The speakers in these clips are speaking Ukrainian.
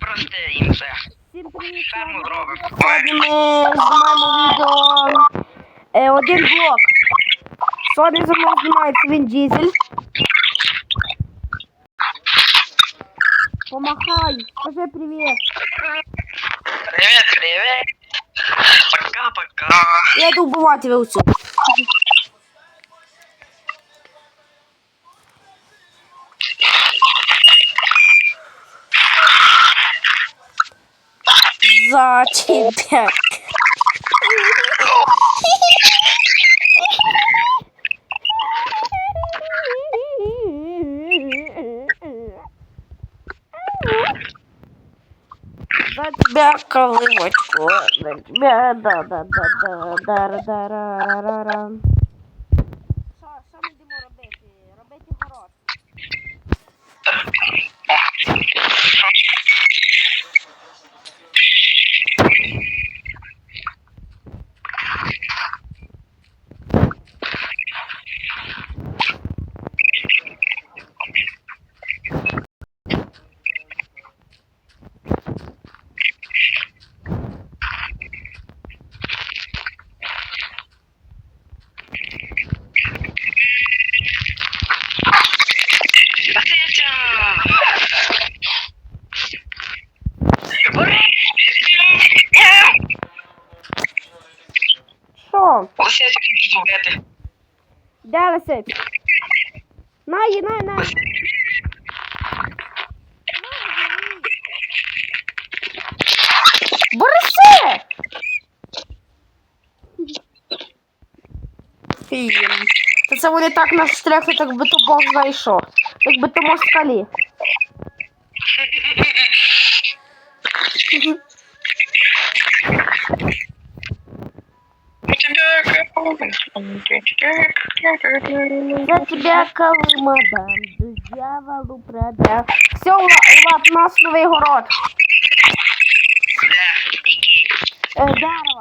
прости їм все. Всім привіт! Ферму зробимо. Сьогодні ми знімаємо відео е, один блок. Сьогодні за мною знімається він дізель. Помахай, скажи привіт. Привіт, привіт. Пока-пока. Я йду вбивати вивцю. За тебя. За тебя колымочку, за тебя, да, да, да, да, да, да, да, ра, ра, ра. Що, що ми будемо робити? Робити город. Васильча! Бери! Що? Васильча, що зробити? Де лисить? На, її, на, на. Борисе! Фільм. Та це вони так нас штрехли, так би то Бог знайшов. Якби то москалі. Я тебя Колыма дам, дьяволу продам. Все, Влад, у нас новый город. Да, Який? Э, дерево.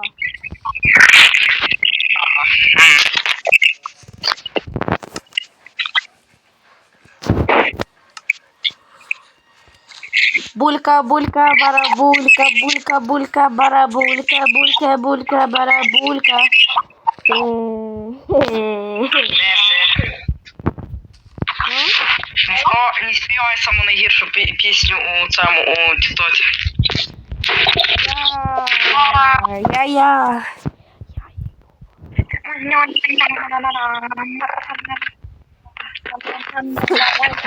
Булька, булька, барабулька, булька, булька, барабулька, булька, булька, барабулька. Е, не співай саму найгіршу пі- пісню у цьому у Тіктоці. Я, я, я.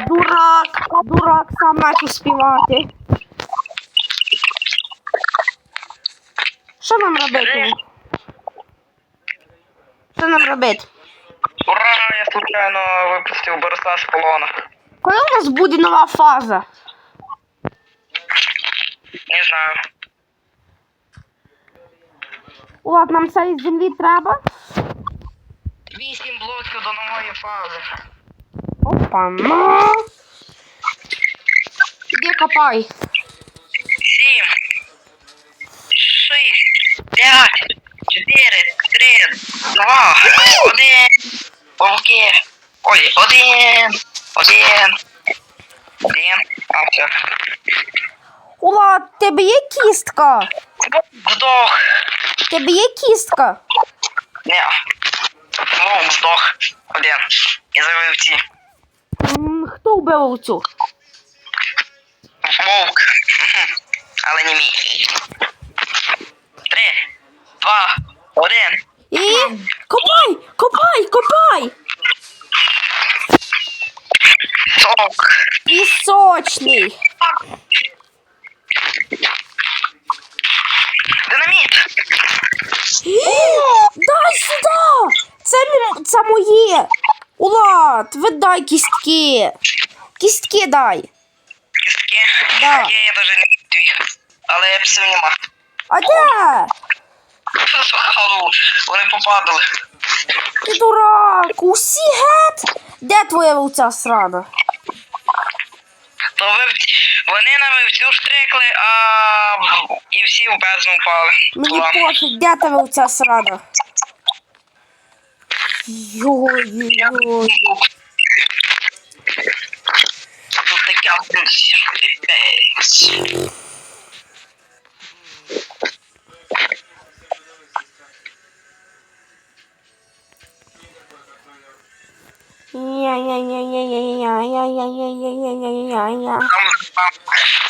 Дурак, дурак, сам начав співати. Що нам робити? Що нам робити? Ура, я случайно випустив Бориса з полона. Коли у нас буде нова фаза? Не знаю. Влад, нам із землі треба? Вісім блоків до нової фази. Опа, ну. Іди копай. Сім. Шість. П'ять. Чотири. Три. Два. Один. Помки. Ой, один. Один. Один. А, все. В тебе є кістка? Вдох. В тебе є кістка? Не. Вовк здох. Один. І завив ці. М, Хто вбив овцю? Вовк. Але не мій. Три. Два. Один. І копай, копай, копай! Сок. І Динаміт. Дай сюди! Це, мі- це моє. Улад, видай кістки. Кістки дай. Кістки. Да. Є, я даже не твій. Але я псів нема. А де? Халу. Вони попадали. Ти дурак, усі гет? Де твоя вовця срана? То вивці... Вони на вивцю штрикли, а і всі в бездну впали. Мені пофіг, де та вовця срана? Йой-йой.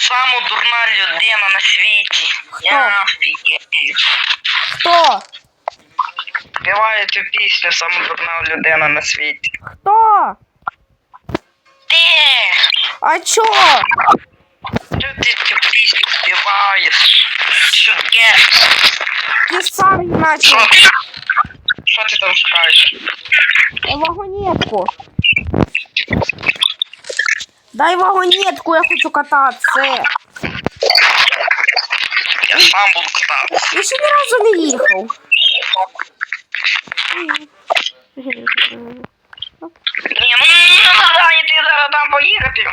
Сама дурна людина на світі. Хто? Я офігею. Хто? Співаю цю пісню сама дурна людина на світі. Хто? Ти! А чо? Що ти цю пісню співаєш? Що є? Ти сам Що наче ти? Що ти там шукаєш? вагонетку. Дай вагонетку, я хочу кататися. Я сам буду кататися. Я ще ні разу не їхав. Ні, ну не завдання ти зараз там поїхати.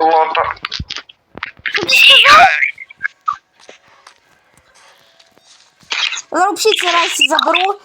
Лота. Взагалі рейси заберу